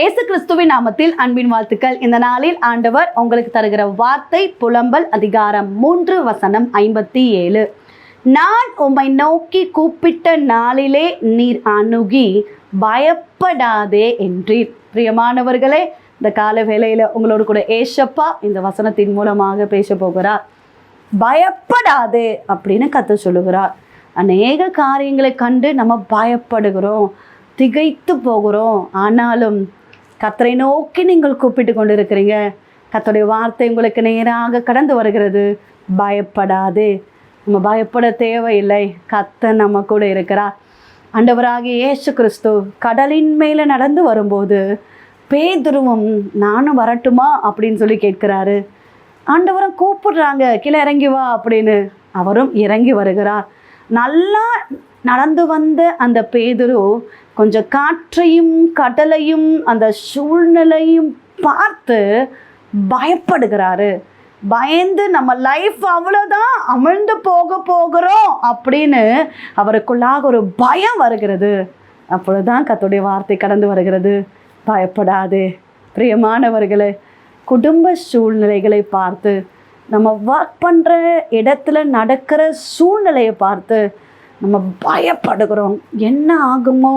இயேசு கிறிஸ்துவின் நாமத்தில் அன்பின் வாழ்த்துக்கள். இந்த நாளில் ஆண்டவர் உங்களுக்கு தருகிற வார்த்தை புலம்பல் அதிகாரம் மூன்று வசனம் ஐம்பத்தி ஏழு நான் உம்மை நோக்கி கூப்பிட்ட நாளிலே நீர் அணுகி பயப்படாதே என்றீர். பிரியமானவர்களே இந்த கால வேளையில் உங்களோடு கூட ஏசப்பா இந்த வசனத்தின் மூலமாக பேச போகிறார். பயப்படாதே அப்படின்னு கத்த சொல்லுகிறார். அநேக காரியங்களை கண்டு நம்ம பயப்படுகிறோம் திகைத்து போகிறோம். ஆனாலும் கத்தரை நோக்கி நீங்கள் கூப்பிட்டு கொண்டு இருக்கிறீங்க கத்தருடைய வார்த்தை உங்களுக்கு நேராக கடந்து வருகிறது. பயப்படாதே. நம்ம பயப்பட தேவையில்லை. கத்த நம்ம கூட இருக்கிறார். ஆண்டவராகிய இயேசு கிறிஸ்து கடலின் மேலே நடந்து வரும்போது பேதுருவும் நானும் வரட்டுமா அப்படின்னு சொல்லி கேட்கிறாரு. ஆண்டவரும் கூப்பிடுறாங்க கீழே இறங்கி வா அப்படின்னு. அவரும் இறங்கி வருகிறார். நல்லா நடந்து வந்த அந்த பேதுரு கொஞ்சம் காற்றையும் கடலையும் அந்த சூழ்நிலையும் பார்த்து பயப்படுகிறாரு. பயந்து நம்ம லைஃப் அவ்வளோதான் அமிழ்ந்து போக போகிறோம் அப்படின்னு அவருக்குள்ளாக ஒரு பயம் வருகிறது. அப்பொழுதுதான் கத்துடைய வார்த்தை கடந்து வருகிறது. பயப்படாதே. பிரியமானவர்களே குடும்ப சூழ்நிலைகளை பார்த்து நம்ம ஒர்க் பண்ணுற இடத்துல நடக்கிற சூழ்நிலையை பார்த்து நம்ம பயப்படுகிறோம். என்ன ஆகுமோ?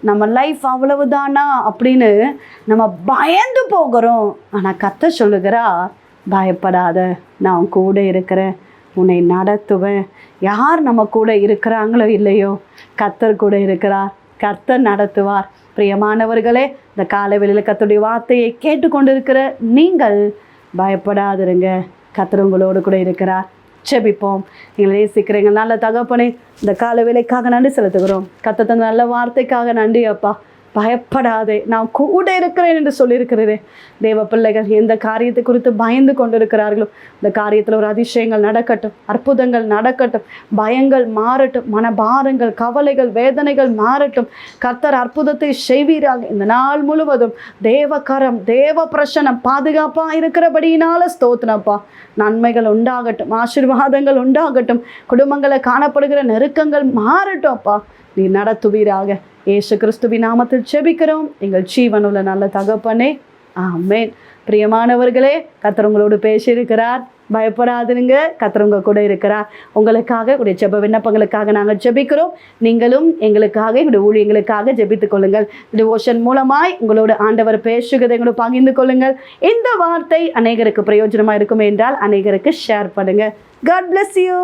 நம்ம லைஃப் அவ்வளவுதானா? அப்படின்னு நம்ம பயந்து போகிறோம். ஆனால் கத்த சொல்லுகிறா பயப்படாத நான் கூட இருக்கிறேன். உன்னை நடத்துவேன். யார் நம்ம கூட இருக்கிறாங்களோ இல்லையோ? கத்தர் கூட இருக்கிறார். கர்த்தர் நடத்துவார். பிரியமானவர்களே இந்த காலை வெளியில் கத்தருடைய வார்த்தையை கேட்டுக்கொண்டிருக்கிற நீங்கள் பயப்படாதிருங்க. கத்தர் உங்களோடு கூட இருக்கிறார். செபிப்போம். எங்களை நேசிக்கிறீங்க நல்ல தகப்பனே இந்த கால வேலைக்காக நன்றி செலுத்துகிறோம். கத்த தந்த நல்ல வார்த்தைக்காக நன்றி அப்பா. பயப்படாதே. நான் கூட இருக்கிறேன் என்று சொல்லியிருக்கிறதே. தேவ பிள்ளைகள் எந்த காரியத்தை குறித்து பயந்து கொண்டிருக்கிறார்களோ இந்த காரியத்தில் ஒரு அதிசயங்கள் நடக்கட்டும் அற்புதங்கள் நடக்கட்டும் பயங்கள் மாறட்டும் மனபாரங்கள் கவலைகள் வேதனைகள் மாறட்டும். கர்த்தர் அற்புதத்தை செய்வீராக. இந்த நாள் முழுவதும் தேவகரம் தேவ பிரசனம் பாதுகாப்பாக இருக்கிறபடியினால ஸ்தோத்தினப்பா. நன்மைகள் உண்டாகட்டும் ஆசீர்வாதங்கள் உண்டாகட்டும் குடும்பங்களை காணப்படுகிற நெருக்கங்கள் மாறட்டும் அப்பா. நீ நடத்துவீராக. ஏசு கிறிஸ்துவின் நாமத்தில் செபிக்கிறோம் எங்கள் ஜீவனுள்ள நல்ல தகப்பனே ஆமேன். பிரியமானவர்களே கத்தர் உங்களோடு பேசியிருக்கிறார். பயப்படாதுங்க கத்தர் கூட இருக்கிறார். உங்களுக்காக உடைய ஜெப விண்ணப்பங்களுக்காக நாங்கள் ஜெபிக்கிறோம். நீங்களும் எங்களுக்காக எங்களுடைய ஊழியங்களுக்காக ஜெபித்துக் கொள்ளுங்கள். டிவோஷன் மூலமாய் உங்களோட ஆண்டவர் பேசுகிறதை எங்களோட பகிர்ந்து கொள்ளுங்கள். இந்த வார்த்தை அநேகருக்கு பிரயோஜனமாக இருக்கும் என்றால் அநேகருக்கு ஷேர் பண்ணுங்கள் காட் பிளஸ் யூ